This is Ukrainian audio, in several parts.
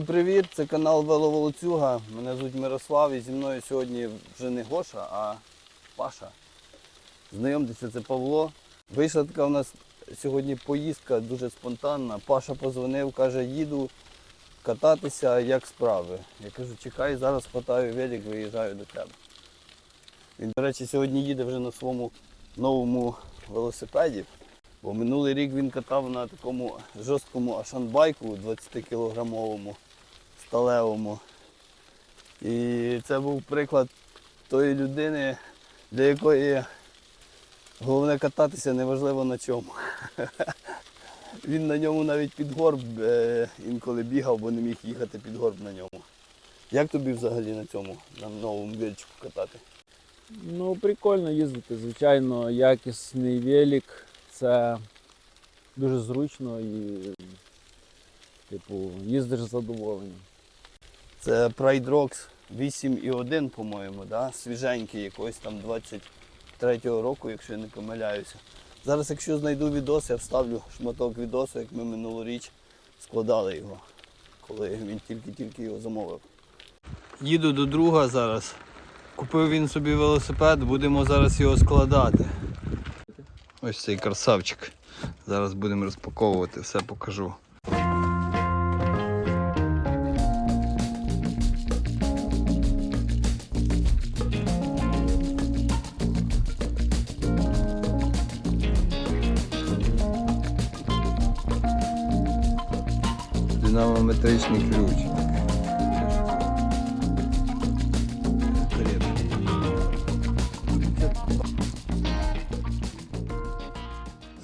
Всім привіт! Це канал Веловолоцюга. Мене звуть Мирослав і зі мною сьогодні вже не Гоша, а Паша. Знайомтеся, це Павло. Вийшла така у нас сьогодні поїздка дуже спонтанна. Паша позвонив, каже, їду кататися, як справи. Я кажу, чекай, зараз хватаю велик, виїжджаю до тебе. Він, до речі, сьогодні їде вже на своєму новому велосипеді. Бо минулий рік він катав на такому жорсткому ашанбайку 20-кілограмовому, сталевому. І це був приклад тої людини, для якої головне кататися неважливо на чому. Він на ньому навіть під горб е, інколи бігав, бо не міг їхати під горб на ньому. Як тобі взагалі на цьому, на новому вільчику катати? Ну, прикольно їздити. Звичайно, якісний велик. Це дуже зручно і, типу, їздиш з задоволенням. Це Pride Rocks 8.1, по-моєму, да? свіженький якогось там 23-го року, якщо я не помиляюся. Зараз, якщо знайду відос, я вставлю шматок відосу, як ми минулоріч складали його, коли він тільки-тільки його замовив. Їду до друга зараз. Купив він собі велосипед, будемо зараз його складати. Ось цей красавчик. Зараз будемо розпаковувати, все покажу. Динамометричний ключ.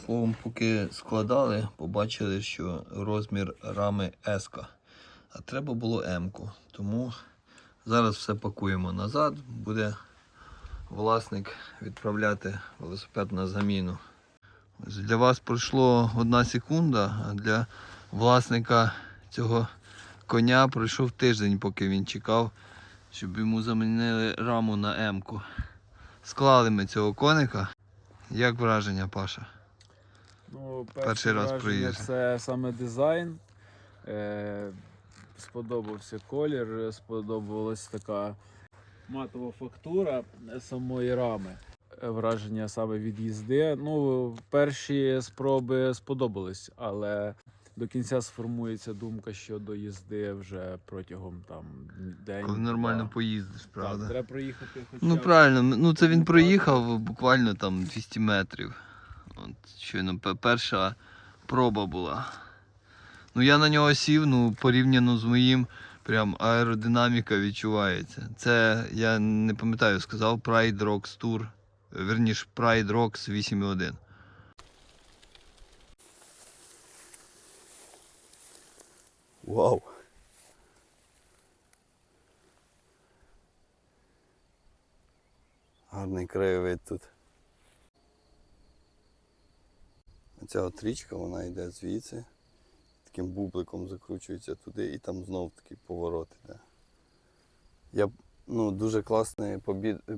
Словом, поки складали, побачили, що розмір рами S. А треба було М-ку. Тому зараз все пакуємо назад. Буде власник відправляти велосипед на заміну. Для вас пройшло одна секунда, а для власника цього коня пройшов тиждень, поки він чекав, щоб йому замінили раму на М-ку. Склали ми цього коника. Як враження, Паша? Ну, Перший раз враження проїзд. Це саме дизайн. Е, сподобався колір, сподобалась така матова фактура самої рами. Враження саме від їзди. Ну, перші спроби сподобались, але до кінця сформується думка щодо їзди вже протягом там день. Коли нормально поїздиш, правда? Так, треба проїхати хоча Ну правильно, ну це він проїхав буквально там 200 метрів. От щойно перша проба була. Ну я на нього сів, ну порівняно з моїм, прям аеродинаміка відчувається. Це я не пам'ятаю, сказав Pride Rocks Tour. Верніше Pride Rocks 8.1. Вау! Гарний краєвид тут. Оця от річка, вона йде звідси, таким бубликом закручується туди і там знов такий поворот іде. Я ну, дуже класний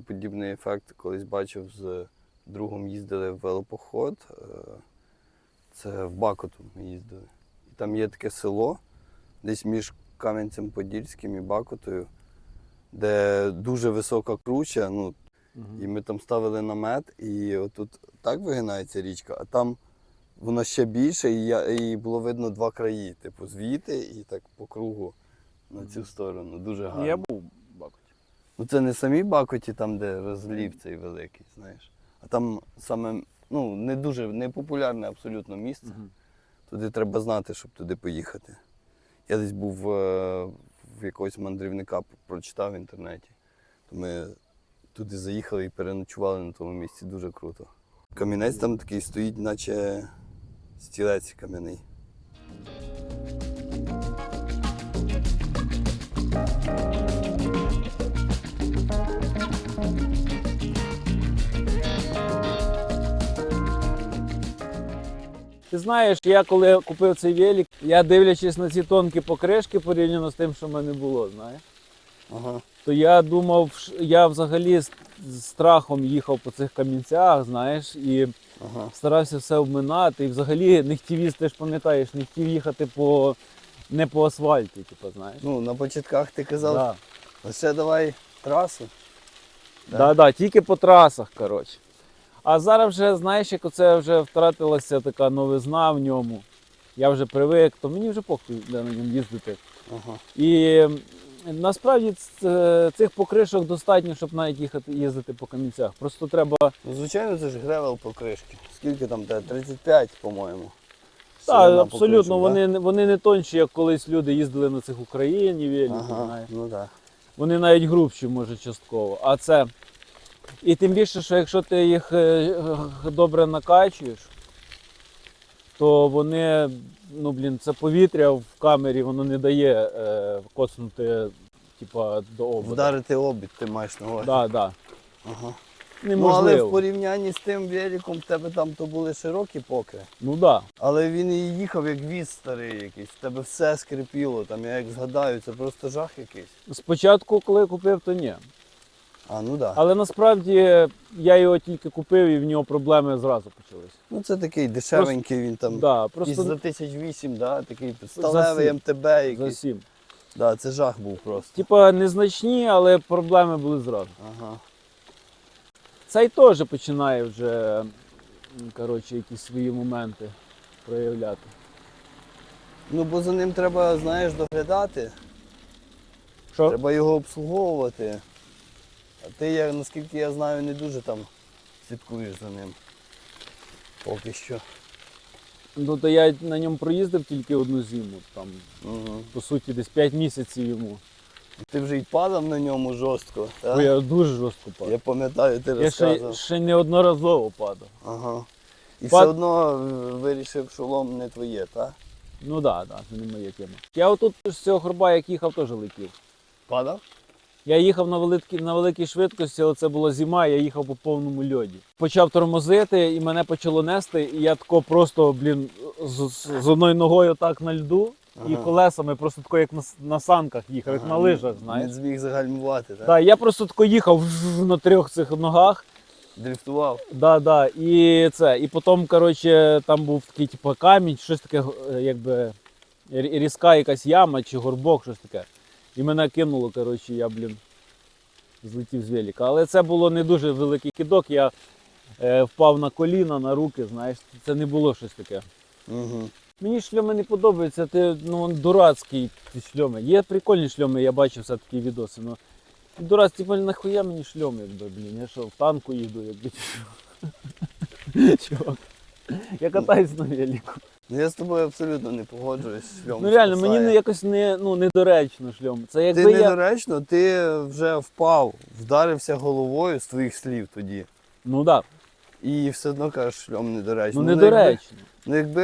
подібний ефект колись бачив з другом їздили в велопоход. е, Це в Бакоту ми їздили. І там є таке село, десь між Кам'янцем-Подільським і Бакотою, де дуже висока круча. Ну, і ми там ставили намет, і отут так вигинається річка, а там воно ще більше, і, я, і було видно два краї. Типу, звідти і так по кругу на цю сторону. Дуже гарно. Я був в Бакуті. Ну це не самі Бакоті, там, де розлів цей великий, знаєш. А там саме ну, не дуже не популярне абсолютно місце. Туди треба знати, щоб туди поїхати. Я десь був е, в якогось мандрівника, прочитав в інтернеті. То ми туди заїхали і переночували на тому місці. Дуже круто. Камінець там такий стоїть, наче стілець кам'яний. Ти знаєш, я коли купив цей велик, я дивлячись на ці тонкі покришки порівняно з тим, що в мене було, знаєш, Ага. то я думав, я взагалі з, страхом їхав по цих камінцях, знаєш, і Ага. старався все обминати. І взагалі не хотів їсти, ти ж пам'ятаєш, не хотів їхати по не по асфальті, типу, знаєш. Ну, на початках ти казав, Да. лише давай трасу. Да. Да, да, тільки по трасах, коротше. А зараз вже, знаєш, як оце вже втратилася така новизна в ньому. Я вже привик, то мені вже похуй де на ньому їздити. Ага. І насправді цих покришок достатньо, щоб навіть їхати їздити по камінцях. Просто треба. Ну, звичайно, це ж гревел покришки. Скільки там те? 35, по-моєму. Так, абсолютно, покришок, вони, не- вони не тонші, як колись люди їздили на цих Україні, велики, Ага, ну так. Вони навіть грубші, може, частково. А це. І тим більше, що якщо ти їх е, добре накачуєш, то вони, ну блін, це повітря в камері, воно не дає е, коцнути, типа, до обода. Вдарити обід ти маєш на увазі. Да, да. Ага. Ну, але в порівнянні з тим великом в тебе там то були широкі покри. Ну да. Але він і їхав як віз старий якийсь. В тебе все скрипіло, там я як згадаю, це просто жах якийсь. Спочатку, коли купив, то ні. А, ну. Да. Але насправді я його тільки купив і в нього проблеми зразу почалися. Ну це такий дешевенький, він там да, просто за тисяч вісім, да? такий сталевий. МТБ за якийсь. сім. Да, це жах був просто. Типа незначні, але проблеми були зразу. Ага. Цей теж починає вже коротше, якісь свої моменти проявляти. Ну бо за ним треба, знаєш, доглядати. Що? Треба його обслуговувати. А ти, я, наскільки я знаю, не дуже там слідкуєш за ним. Поки що. Ну то я на ньому проїздив тільки одну зиму. Там, Угу. по суті, десь 5 місяців йому. Ти вже й падав на ньому жорстко, так? Бо я дуже жорстко падав. Я пам'ятаю, ти Я ще, розказував. ще неодноразово падав. Ага. І Пад- все одно е, вирішив, що лом не твоє, так? Ну так, да, да, це не моя тема. Я отут з цього горба, як їхав, теж летів. Падав? Я їхав на великій, на великій швидкості, але це була зима, я їхав по повному льоді. Почав тормозити і мене почало нести, і я тако просто, блін, з, з- одною ногою так на льду і Ага. колесами просто тако, як на, с- на санках їхав, як Ага, на лижах, Не знаєш. зміг загальмувати, так? Так, я просто тако їхав на трьох цих ногах. Дрифтував. Да, да. І це. І потім, коротше, там був такий, типу, камінь, щось таке, е, якби рі- різка якась яма чи горбок, щось таке. І мене кинуло, коротше, я, блін, злетів з велика. Але це було не дуже великий кидок, я е, впав на коліна, на руки, знаєш, це не було щось таке. Угу. Мені шльоми не подобаються, ти ну, дурацький ті шльоми. Є прикольні шльоми, я бачив все-таки відоси. Ну, дурацький, типу, нахуя мені шльом, якби, блін, я що, в танку їду, якби. Чувак. Я катаюсь на велику. Ну, Я з тобою абсолютно не погоджуюсь. Шльом Ну реально, мені спасає. не, якось не, ну, недоречно шльом. Це Ти якби я. недоречно, ти вже впав, вдарився головою з твоїх слів тоді. Ну так, І все одно кажеш, шльом недоречно. ну якби- недоречно. Ну якби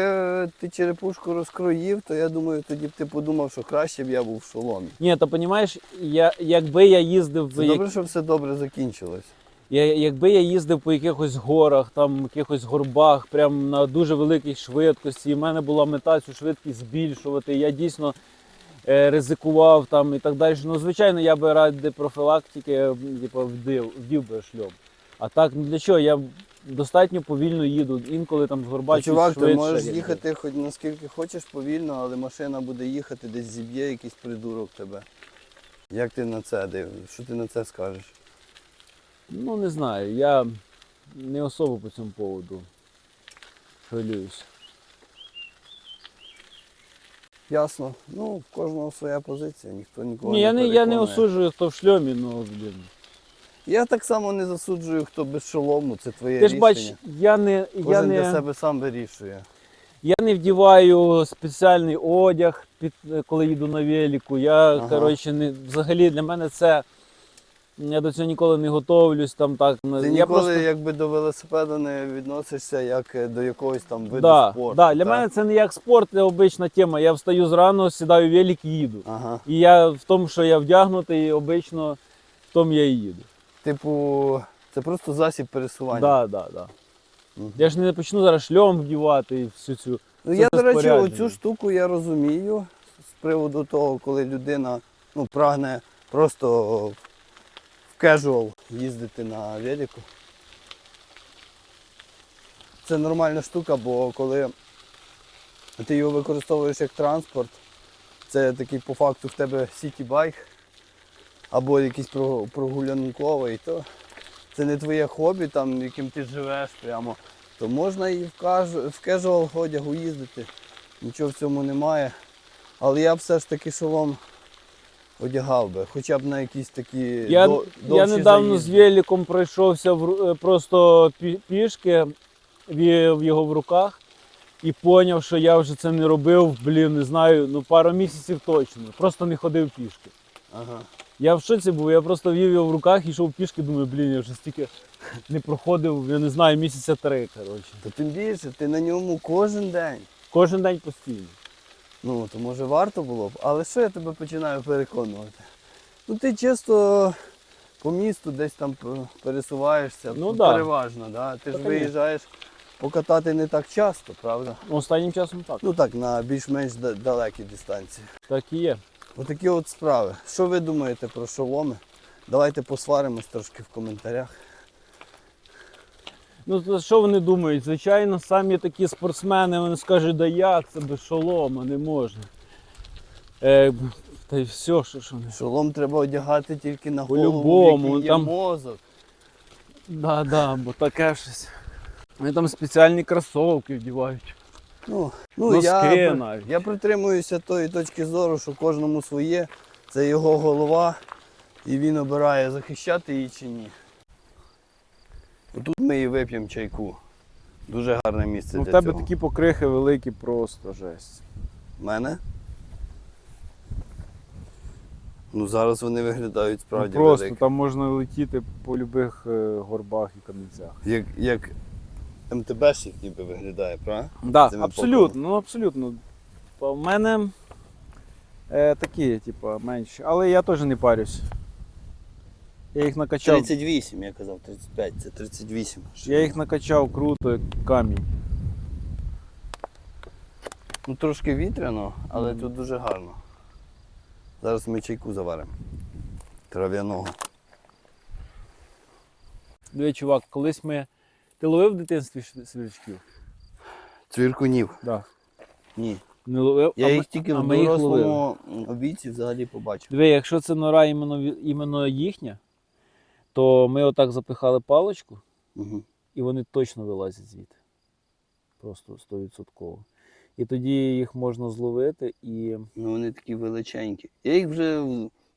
ти черепушку розкроїв, то я думаю, тоді б ти подумав, що краще б я був в шоломі. Ні, то розумієш, я, якби я їздив Це як- добре, що все добре закінчилось. Я, якби я їздив по якихось горах, там якихось горбах, прям на дуже великій швидкості, і в мене була мета цю швидкість збільшувати. Я дійсно е, ризикував там і так далі. Ну, звичайно, я би ради профілактики типу, вдив, вдів би шльом. А так, ну для чого? Я достатньо повільно їду, інколи там з горба чуть чувак, швидше. ти можеш якби. їхати хоч наскільки хочеш повільно, але машина буде їхати, десь зіб'є якийсь придурок тебе. Як ти на це дивишся? Що ти на це скажеш? Ну, не знаю, я не особо по цьому поводу хвилююсь. Ясно. Ну, в кожного своя позиція, ніхто нікого Ні, не я не, я не переконує. осуджую, хто в шльомі, ну блін. Я так само не засуджую, хто без шолому, це твоє Ти ж рішення. бач, я не, я Кожен не, для себе сам вирішує. я не вдіваю спеціальний одяг, під, коли їду на велику. Я, Ага. коротше, не, взагалі для мене це. Я до цього ніколи не готовлюсь. Там, так. Ти я ніколи просто, якби до велосипеда не відносишся як е, до якогось там виду да, спорту. да, для так? мене це не як спорт, це обична тема. Я встаю зрано, сідаю в велик і їду. Ага. І я в тому, що я вдягнутий, обично в тому я і їду. Типу, це просто засіб пересування. Да, да, да. Я ж не почну зараз шльом вдівати і всю цю. Ну, я, до речі, оцю штуку я розумію з приводу того, коли людина ну, прагне просто в кежуал їздити на велику. Це нормальна штука, бо коли ти його використовуєш як транспорт, це такий по факту в тебе сіті-байк або якийсь прогулянковий, то це не твоє хобі, там, яким ти живеш прямо, то можна і в, кежуал одягу їздити. Нічого в цьому немає. Але я все ж таки шолом одягав би, хоча б на якісь такі Я, до- я недавно з заїзди. великом пройшовся в, е, просто пішки, віяв його в руках і зрозумів, що я вже це не робив, блін, не знаю, ну пару місяців точно. Просто не ходив пішки. Ага. Я в шоці був, я просто вів його в руках і йшов пішки, думаю, блін, я вже стільки не проходив, я не знаю, місяця три, коротше. То тим більше, ти на ньому кожен день. Кожен день постійно. Ну, то може варто було б, але що я тебе починаю переконувати? Ну ти чисто по місту десь там пересуваєшся, Ну, п- да. переважно, да? ти Та, ж виїжджаєш покатати не так часто, правда? Останнім часом так. Ну так, на більш-менш да- далекі дистанції. Так і є. Отакі от справи. Що ви думаєте про шоломи? Давайте посваримось трошки в коментарях. Ну що вони думають? Звичайно, самі такі спортсмени, вони скажуть, да як це без шолома, не можна. Е, та й все, що, що вони. Шолом треба одягати тільки на голову, в є там- мозок. Да, да, бо таке щось. Вони там спеціальні кросовки вдівають. Ну, ну Носки я, навіть. я притримуюся тої точки зору, що кожному своє, це його голова, і він обирає захищати її чи ні. Тут ми і вип'ємо чайку. Дуже гарне місце Ну, для тебе цього. такі покрихи великі, просто жесть. В мене? Ну зараз вони виглядають Ну, справді просто великі. там можна летіти по любих е, горбах і камінцях. Як, як МТБшник ніби виглядає, правда? Да, Цими абсолютно, ну абсолютно. У мене е, такі, типу, менші. Але я теж не парюсь. Я їх накачав. 38, я казав, 35, це 38. Я їх накачав круто, як камінь. Ну трошки вітряно, але Мгм. тут дуже гарно. Зараз ми чайку заваримо. Трав'яного. Диви, чувак, колись ми. Ти ловив в дитинстві свірчків? Цвіркунів. Да. Ні. Не ловив? Я а їх ми- тільки а в дорослому віці взагалі побачив. Диви, якщо це нора іменно, іменно їхня, то ми отак запихали паличку, Угу. і вони точно вилазять звідти. Просто 100%. І тоді їх можна зловити і. Ну вони такі величенькі. Я їх вже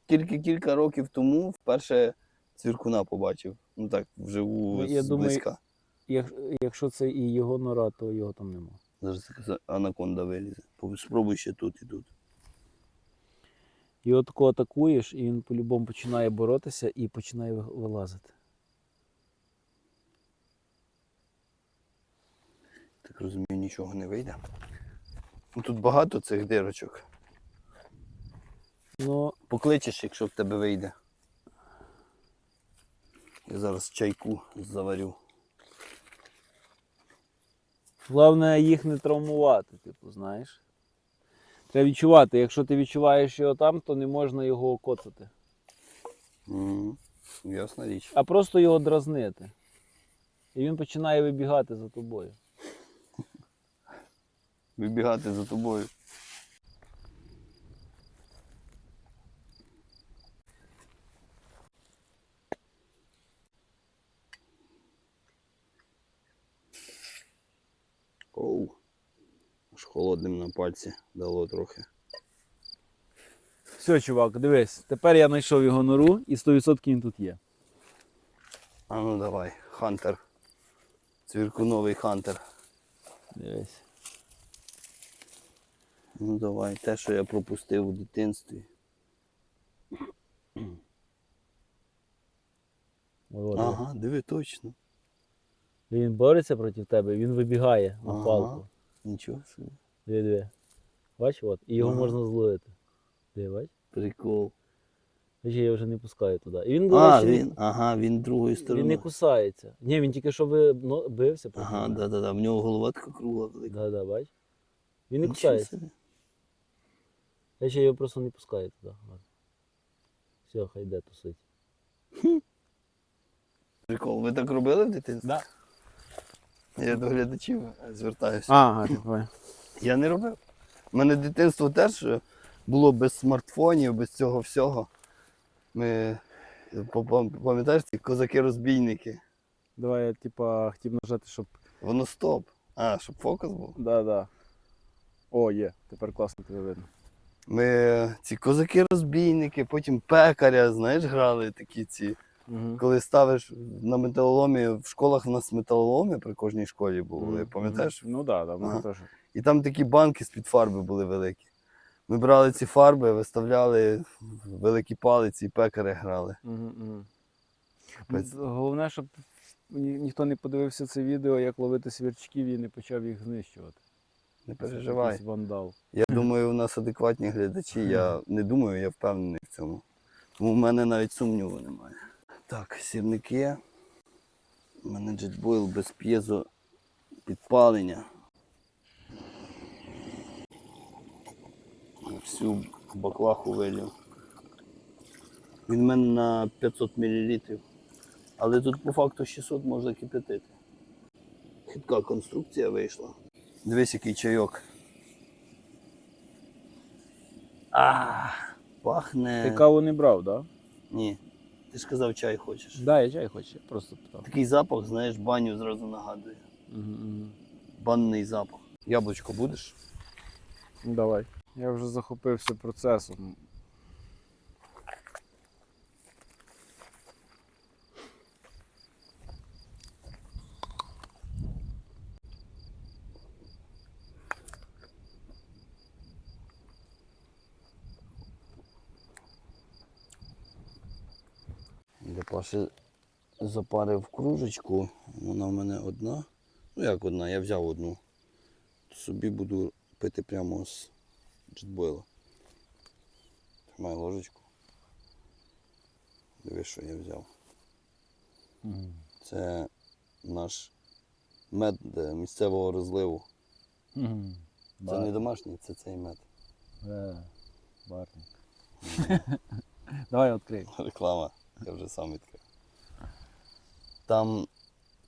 тільки кілька років тому вперше цвіркуна побачив. Ну так, вживу Ну, я думаю, якщо це і його нора, то його там нема. Зараз така анаконда вилізе. Спробуй ще тут і тут. І от такого атакуєш, і він по-любому починає боротися і починає вилазити. Так розумію, нічого не вийде. Ну, Тут багато цих дирочок. Ну, Покличеш, якщо в тебе вийде. Я зараз чайку заварю. головне їх не травмувати, типу, знаєш. Треба відчувати. Якщо ти відчуваєш його там, то не можна його коцати. Угу. Ясна річ. А просто його дразнити. І він починає вибігати за тобою. Вибігати за тобою. Оу. Аж холодним на пальці дало трохи. Все, чувак, дивись, тепер я знайшов його нору і 100% він тут є. А ну давай, хантер. Цвіркуновий хантер. Дивись. Ну давай, те, що я пропустив у дитинстві. От, Ага, диви точно. Він бореться проти тебе, він вибігає на Ага. палку. Нічого собі. Диви, диви. Бач, от. І його Ага. можна зловити. Диви, бач? Прикол. Бач, я вже не пускаю туди. І він, до А, речі, він, ага, він другою він не стороною. кусається. Ні, він тільки що ви, ну, бився проти Ага, мене. да, да, да. В нього голова така кругла велика. Да, да, бач. Він не Нічого кусається. собі. Я ще його просто не пускаю туди. Ладно. Все, хай йде тусить. Прикол. Ви так робили в дитинстві? Да. Я до глядачів звертаюся. Ага, типу. Я не робив. У мене дитинство теж було без смартфонів, без цього всього. Ми пам- пам- пам'ятаєш ці козаки-розбійники? Давай я типа хотів нажати, щоб. Воно стоп. А, щоб фокус був. Да, да. О, є. Тепер класно тебе видно. Ми ці козаки-розбійники, потім пекаря, знаєш, грали такі ці. Угу. Коли ставиш на металоломі, в школах у нас металоломи при кожній школі були, пам'ятаєш? Ну так, да, да, теж. І там такі банки з-під фарби були великі. Ми брали ці фарби, виставляли великі палиці і пекари грали. Угу, угу. Головне, щоб ні- ніхто не подивився це відео, як ловити свірчків і не почав їх знищувати. Не переживай. вандал. Я думаю, у нас адекватні глядачі. Я не думаю, я впевнений в цьому. Тому в мене навіть сумніву немає. Так, сірники. У мене джетбойл без п'єзо підпалення. Всю баклаху вилів. Він в мене на 500 мл. Але тут по факту 600 можна кипятити. Хитка конструкція вийшла. Дивись, який чайок. А, пахне. Ти каву не брав, так? Ні. Ти ж казав, чай хочеш. Да? Да, я чай хочу, я просто питав. Такий запах, знаєш, баню зразу нагадує. Угу, угу. Банний запах. Яблучко будеш? Ну, Давай. Я вже захопився процесом. Паші запарив кружечку. Вона в мене одна. Ну як одна, я взяв одну. Собі буду пити прямо з джетбойла. Тримай ложечку. Дивись, що я взяв. Угу. Це наш мед е, місцевого розливу. Угу. Це не домашній, це цей мед. Е, Барник. Давай відкрий. Реклама, я вже сам відкрив. Там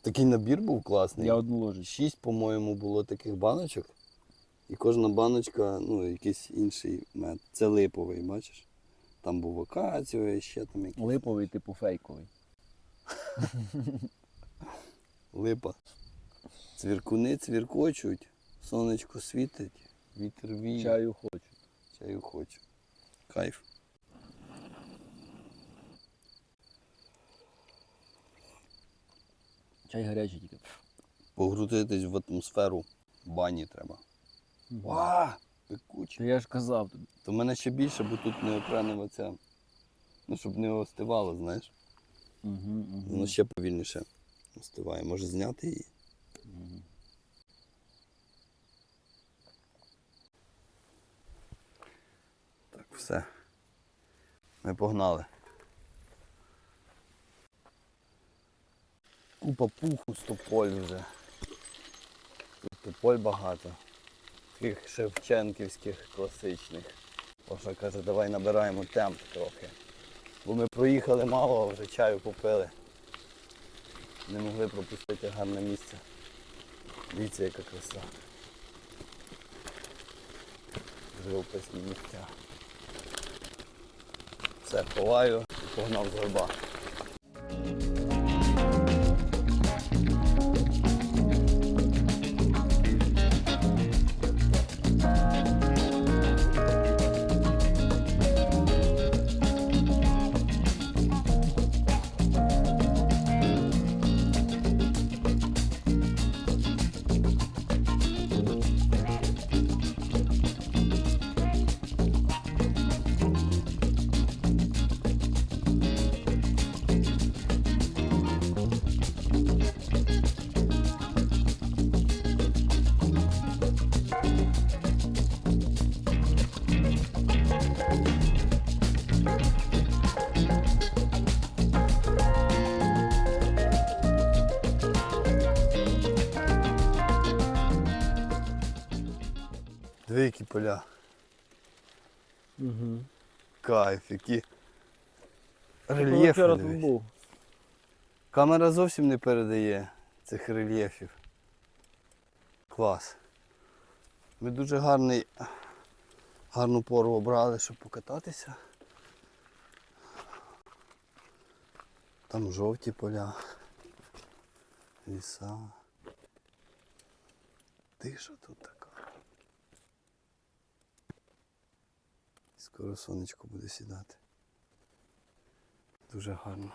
такий набір був класний. Я одну ложечку. Шість, по-моєму, було таких баночок. І кожна баночка, ну, якийсь інший мед. Це липовий, бачиш? Там був акаціо, ще там якийсь. Липовий, типу фейковий. Липа. Цвіркуни цвіркочуть, сонечко світить, вітер віє. Чаю хочу. Чаю хочу. Кайф. Чай гарячий тільки. Погрузитись в атмосферу бані треба. Ва! Пекуче. Я ж казав тобі. То в мене ще більше, бо тут не ця. Ну, щоб не остивало, знаєш. Угу, Воно ще повільніше остиває. Може зняти її. Так, все. Ми погнали. Купа пуху з тополь вже. Тут тополь багато. Таких шевченківських класичних. Паша каже, давай набираємо темп трохи. Бо ми проїхали мало, а вже чаю попили. Не могли пропустити гарне місце. Дивіться, яка краса. Живописні місця. Все, ховаю і погнав з горба. Поля. Угу. Кайф, які рельєфи. вчора тут був. Камера зовсім не передає цих рельєфів. Клас. Ми дуже гарний Гарну пору обрали, щоб покататися. Там жовті поля, ліса. Тиша тут така. Скоро сонечко буде сідати. Дуже гарно.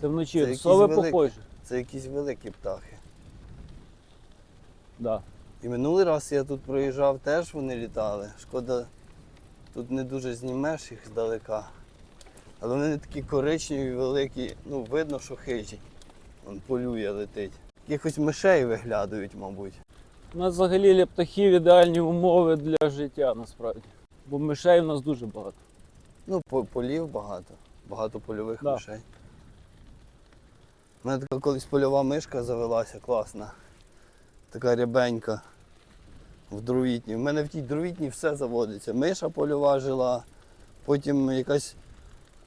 Це вночі Це сови великі. похожі. Це якісь великі птахи. Да. І минулий раз я тут проїжджав, теж вони літали. Шкода, тут не дуже знімеш їх здалека. Але вони такі коричневі, великі, ну видно, що хижі. Вон полює летить. Якихось мишей виглядають, мабуть. У нас взагалі для птахів ідеальні умови для життя насправді. Бо мишей у нас дуже багато. Ну, по- полів багато. Багато польових Да. мишей. У мене така колись польова мишка завелася, класна. Така рябенька. В дровітні. У мене в тій дровітні все заводиться. Миша польова жила, потім якась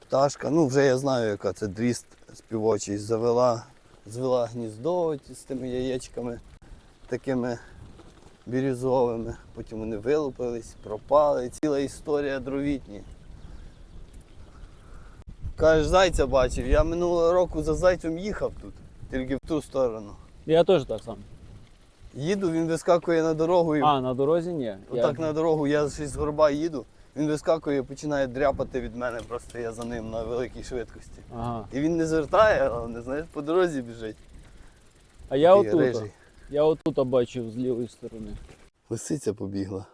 пташка, ну вже я знаю, яка це дріст співочий, завела, звела гніздо з тими яєчками такими бірюзовими. Потім вони вилупились, пропали. Ціла історія дровітні. Кажеш, зайця бачив. Я минулого року за зайцем їхав тут, тільки в ту сторону. Я теж так само. Їду, він вискакує на дорогу і А, на дорозі ні. Я- отак на дорогу, я щось з горба їду, він вискакує починає дряпати від мене, просто я за ним на великій швидкості. Ага. І він не звертає, але не знаєш, по дорозі біжить. А я Такий отут. рижий. Я отут бачив з лівої сторони. Лисиця побігла.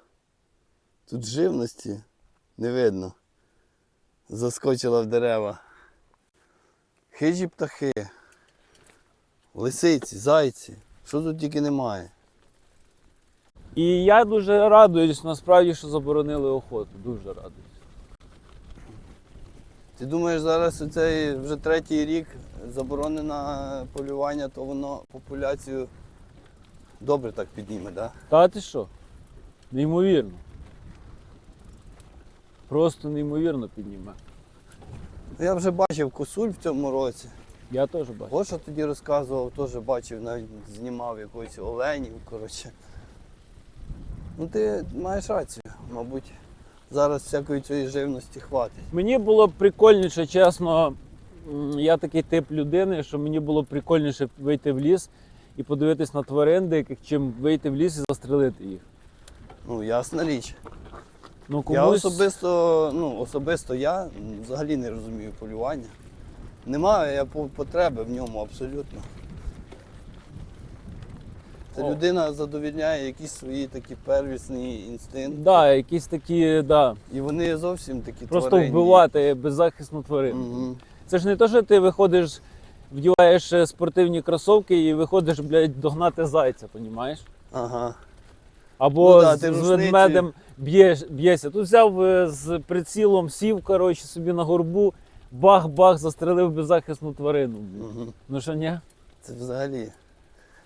Тут живності не видно. Заскочила в дерева. Хижі птахи. Лисиці, зайці. Що тут тільки немає. І я дуже радуюсь, насправді, що заборонили охоту. Дуже радуюсь. Ти думаєш, зараз оцей вже третій рік заборонене полювання, то воно популяцію добре так підніме, так? Да? Та ти що? Неймовірно. Просто неймовірно підніме. Я вже бачив косуль в цьому році. Я теж бачу. Гоша тоді розказував, теж бачив, навіть знімав якогось оленів, коротше. Ну ти маєш рацію, мабуть, зараз всякої цієї живності хватить. Мені було б прикольніше, чесно. Я такий тип людини, що мені було б прикольніше вийти в ліс і подивитись на тварин деяких, чим вийти в ліс і застрелити їх. Ну, ясна річ. Ну, Я особисто, ну, особисто я взагалі не розумію полювання. Немає я потреби в ньому абсолютно. Це О. людина задовільняє якісь свої такі первісні інстинкти. Да, якісь такі, да. І вони зовсім такі Просто тваринні. вбивати беззахисну тварину. Мгм. Це ж не то, що ти виходиш, вдіваєш е, спортивні кросовки і виходиш, блядь, догнати зайця, понімаєш? Ага. Або Ну да, з, ти з ведмедем б'єш, б'єшся. Тут взяв е, з прицілом, сів, коротше, собі на горбу, бах-бах, застрелив беззахисну тварину. блін. Мгм. Ну що ні? Це взагалі.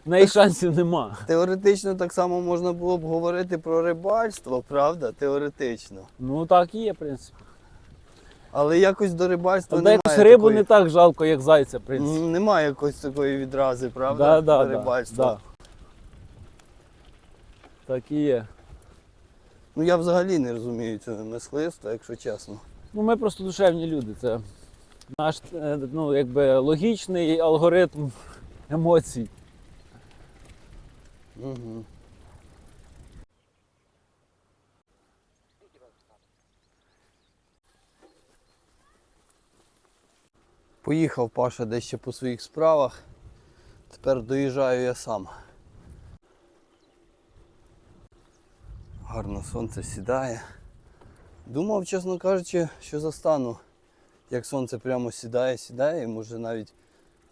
В неї шансів нема. Теоретично так само можна було б говорити про рибальство, правда? Теоретично. Ну так і є, в принципі. Але якось до рибальства Але немає якось рибу такої... не так жалко, як зайця, в принципі. Немає якоїсь такої відрази, правда? Да, да, до да, рибальства. да. Так і є. Ну я взагалі не розумію цього мисливства, якщо чесно. Ну, ми просто душевні люди. Це наш е, ну, якби, логічний алгоритм емоцій. Угу. Поїхав Паша десь ще по своїх справах. Тепер доїжджаю я сам. Гарно сонце сідає. Думав, чесно кажучи, що застану, як сонце прямо сідає, сідає, і може навіть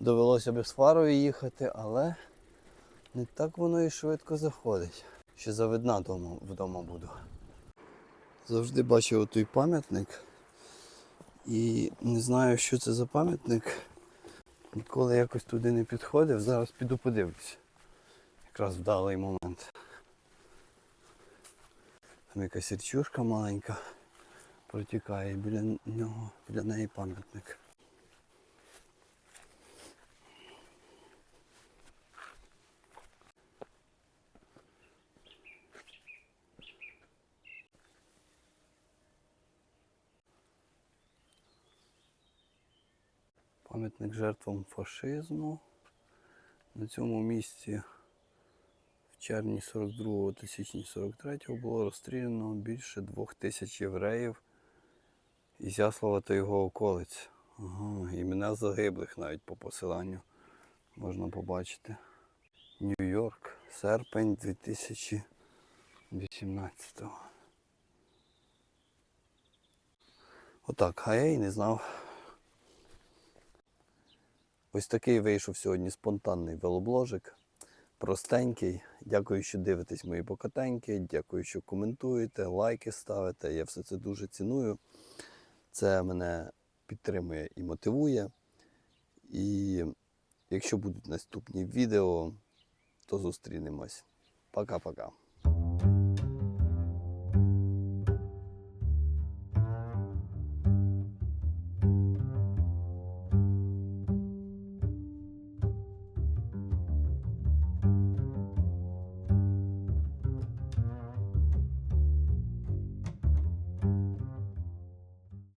довелося б з фарою їхати, але не так воно і швидко заходить. Ще завидна дома, вдома буду. Завжди бачив той пам'ятник. І не знаю, що це за пам'ятник. Ніколи якось туди не підходив. Зараз піду подивлюсь. Якраз вдалий момент. Там якась річушка маленька протікає біля нього, біля неї пам'ятник. Пам'ятник жертвам фашизму. На цьому місці в червні 42-го та січні 43-го було розстріляно більше двох тисяч євреїв із Яслава та його околиць. Ага, імена загиблих навіть по посиланню можна побачити. Нью-Йорк, серпень 2018-го. Отак, а я й не знав. Ось такий вийшов сьогодні спонтанний велобложик. Простенький. Дякую, що дивитесь мої покатеньки. Дякую, що коментуєте, лайки ставите. Я все це дуже ціную. Це мене підтримує і мотивує. І якщо будуть наступні відео, то зустрінемось. Пока-пока.